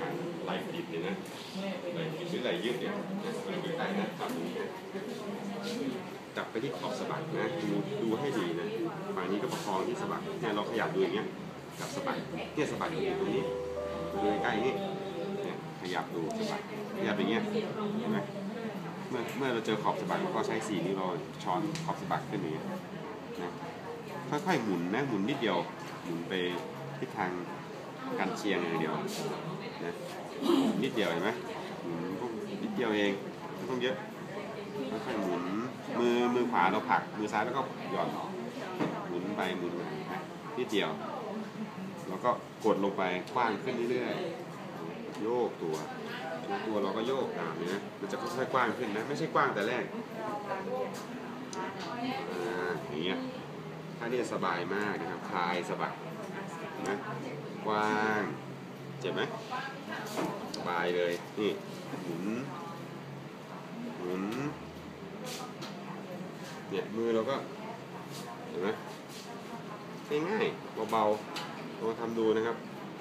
การไหลติดเนี่ยนะไหลติดหรือไหลยืดเนี่ยนะมันอยู่ใต้นะจับตรงนี้จับไปที่ขอบสะบักนะดูดูให้ดีนะฝั่งนี้ก็ประคองที่สะบักเนี่ยเราขยับดูอย่างเงี้ยจับสะบักเนี่ยสะบักอยู่ตรงนี้ดูใกล้ๆนี่เนี่ยขยับดูสะบักขยับอย่างเงี้ยเห็นไหมเมื่อเมื่อเราเจอขอบสะบักเราก็ใช้สีนิ้วเราช้อนขอบสะบักขึ้นอย่างเงี้ยนะค่อยๆหมุนนะหมุนนิดเดียวหมุนไปทิศทาง กันเชียงอย่างเดียวนะนิดเดียวเห็นไหมหมุนพวกนิดเดียวเองไม่ต้องเยอะค่อยๆหมุนมือมือขวาเราผลักมือซ้ายแล้วก็หย่อนหมุนไปหมุนมานะนิดเดียว แล้วก็กดลงไปกว้างขึ้นเรื่อยๆโยกตัวโยกตัวเราก็โยกตามนี้นะมันจะค่อยๆกว้างขึ้นนะ ไม่ใช่กว้างแต่แรกอ่าอย่างเงี้ยท่านี้สบายมากนะครับคลายสะบักนะ กว้างเจ็บไหมสบายเลยนี่หมุนหมุนเนี่ยมือเราก็เห็นไหมง่ายๆเบาๆลองทำดูนะครับ